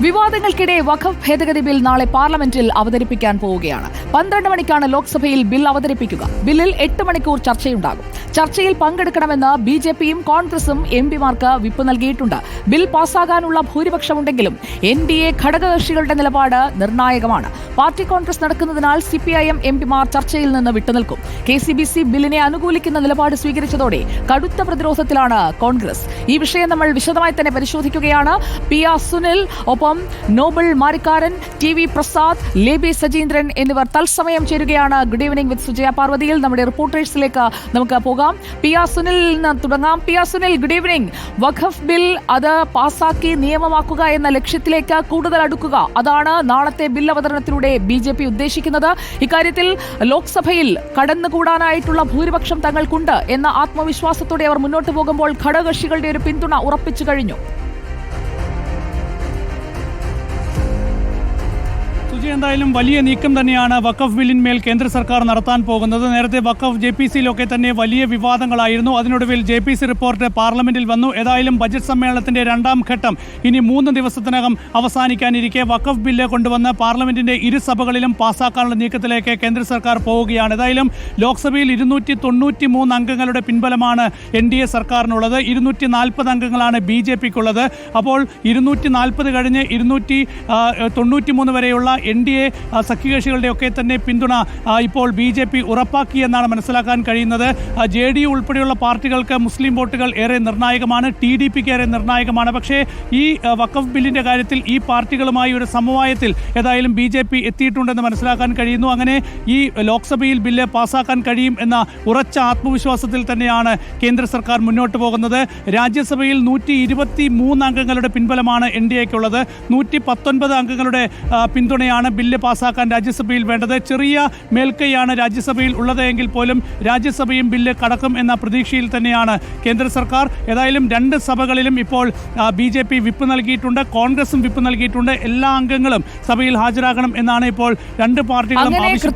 വിവാദങ്ങൾക്കിടെ വഖഫ് ഭേദഗതി ബിൽ നാളെ പാർലമെന്റിൽ അവതരിപ്പിക്കാൻ പോവുകയാണ്. പന്ത്രണ്ട് മണിക്കാണ് ലോക്സഭയിൽ ബിൽ അവതരിപ്പിക്കുക. ബില്ലിൽ എട്ട് മണിക്കൂർ ചർച്ചയുണ്ടാകും. ചർച്ചയിൽ പങ്കെടുക്കണമെന്ന് ബി ജെ പിയും കോൺഗ്രസും എം പിമാർക്ക് വിപ്പ് നൽകിയിട്ടുണ്ട്. ബിൽ പാസ്സാകാനുള്ള ഭൂരിപക്ഷമുണ്ടെങ്കിലും എൻ ഡി എ ഘടകകക്ഷികളുടെ നിലപാട് നിർണായകമാണ്. പാർട്ടി കോൺഗ്രസ് നടക്കുന്നതിനാൽ C P I M M പിമാർ ചർച്ചയിൽ നിന്ന് വിട്ടുനിൽക്കും. കെ സി ബി സി ബില്ലിനെ അനുകൂലിക്കുന്ന നിലപാട് സ്വീകരിച്ചതോടെ കടുത്ത പ്രതിരോധത്തിലാണ് കോൺഗ്രസ്. ഈ വിഷയം നമ്മൾ വിശദമായി തന്നെ പരിശോധിക്കുകയാണ്. പി ആർ സുനിൽ ഒപ്പം നോബിൾ മാരിക്കാരൻ ടി വി പ്രസാദ് ലേബി സജീന്ദ്രൻ എന്നിവർ തത്സമയം ചേരുകയാണ്. ഗുഡ് ഈവനിംഗ് വിത്ത് സുജയ പാർവതിയിൽ നമ്മുടെ റിപ്പോർട്ടേഴ്സിലേക്ക് നമുക്ക് പോകാം. പി ആർ സുനിലിൽ നിന്ന് തുടങ്ങാം. P R Sunil good evening Waqf bill അത് പാസാക്കി നിയമമാക്കുക എന്ന ലക്ഷ്യത്തിലേക്ക് കൂടുതൽ അടുക്കുക. അതാണ് നാളത്തെ ബിൽ അവതരണത്തിലൂടെ ബി ജെ പി ഉദ്ദേശിക്കുന്നത്. ഇക്കാര്യത്തിൽ ലോക്സഭയിൽ കടന്നുകൂടാനായിട്ടുള്ള ഭൂരിപക്ഷം തങ്ങൾക്കുണ്ട് എന്ന ആത്മവിശ്വാസത്തോടെ അവർ മുന്നോട്ട് പോകുമ്പോൾ ഘടകകക്ഷികളുടെ ഒരു പിന്തുണ ഉറപ്പിച്ചു കഴിഞ്ഞു. സുജി എന്തായാലും വലിയ നീക്കം തന്നെയാണ് വഖഫ് ബില്ലിന്മേൽ കേന്ദ്ര സർക്കാർ നടത്താൻ പോകുന്നത്. നേരത്തെ വഖഫ് ജെ പി സിയിലൊക്കെ തന്നെ വലിയ വിവാദങ്ങളായിരുന്നു. അതിനൊടുവിൽ ജെ പി സി റിപ്പോർട്ട് പാർലമെന്റിൽ വന്നു. ഏതായാലും ബജറ്റ് സമ്മേളനത്തിന്റെ രണ്ടാം ഘട്ടം ഇനി മൂന്ന് ദിവസത്തിനകം അവസാനിക്കാനിരിക്കെ വഖഫ് ബില്ല് കൊണ്ടുവന്ന് പാർലമെന്റിന്റെ ഇരുസഭകളിലും പാസ്സാക്കാനുള്ള നീക്കത്തിലേക്ക് കേന്ദ്ര സർക്കാർ പോവുകയാണ്. ഏതായാലും ലോക്സഭയിൽ ഇരുന്നൂറ്റി തൊണ്ണൂറ്റി മൂന്ന് അംഗങ്ങളുടെ പിൻബലമാണ് എൻ ഡി എ സർക്കാരിനുള്ളത്. ഇരുന്നൂറ്റി നാൽപ്പത് അംഗങ്ങളാണ് ബി ജെ പിക്കുള്ളത്. അപ്പോൾ ഇരുന്നൂറ്റി നാൽപ്പത് കഴിഞ്ഞ് ഇരുന്നൂറ്റി തൊണ്ണൂറ്റി മൂന്ന് വരെയുള്ള എൻ ഡി എ സഖ്യകക്ഷികളുടെയൊക്കെ തന്നെ പിന്തുണ ഇപ്പോൾ ബി ജെ പി ഉറപ്പാക്കിയെന്നാണ് മനസ്സിലാക്കാൻ കഴിയുന്നത്. ജെ ഡി യു ഉൾപ്പെടെയുള്ള പാർട്ടികൾക്ക് മുസ്ലിം വോട്ടുകൾ ഏറെ നിർണായകമാണ് ടി ഡി പിക്ക് ഏറെ നിർണായകമാണ്. പക്ഷേ ഈ വക്കഫ് വഖഫ് ബില്ലിന്റെ കാര്യത്തിൽ ഈ പാർട്ടികളുമായി ഒരു സമവായത്തിൽ ഏതായാലും ബി ജെ പി എത്തിയിട്ടുണ്ടെന്ന് മനസ്സിലാക്കാൻ കഴിയുന്നു. അങ്ങനെ ഈ ലോക്സഭയിൽ ബില്ല് പാസ്സാക്കാൻ കഴിയും എന്ന ഉറച്ച ആത്മവിശ്വാസത്തിൽ തന്നെയാണ് കേന്ദ്ര സർക്കാർ മുന്നോട്ട് പോകുന്നത്. രാജ്യസഭയിൽ നൂറ്റി ഇരുപത്തി മൂന്ന് അംഗങ്ങളുടെ പിൻബലമാണ് എൻ ഡി എക്കുള്ളത്. നൂറ്റി പത്തൊൻപത് അംഗങ്ങളുടെ ആ, പിന്തുണയാണ് ബില്ല് പാസാക്കാൻ രാജ്യസഭയിൽ വേണ്ടത്? ചെറിയ മേൽക്കൈയാണ് രാജ്യസഭയിൽ ഉള്ളതെങ്കിൽ പോലും രാജ്യസഭയും ബില്ല് കടക്കും എന്ന പ്രതീക്ഷയിൽ തന്നെയാണ് കേന്ദ്ര സർക്കാർ. ഏതായാലും രണ്ട് സഭകളിലും ഇപ്പോൾ ബി ജെ പി വിപ്പ് നൽകിയിട്ടുണ്ട് കോൺഗ്രസും വിപ്പ് നൽകിയിട്ടുണ്ട്. എല്ലാ അംഗങ്ങളും സഭയിൽ ഹാജരാകണം എന്നാണ് ഇപ്പോൾ രണ്ട് പാർട്ടികളും ആവശ്യം.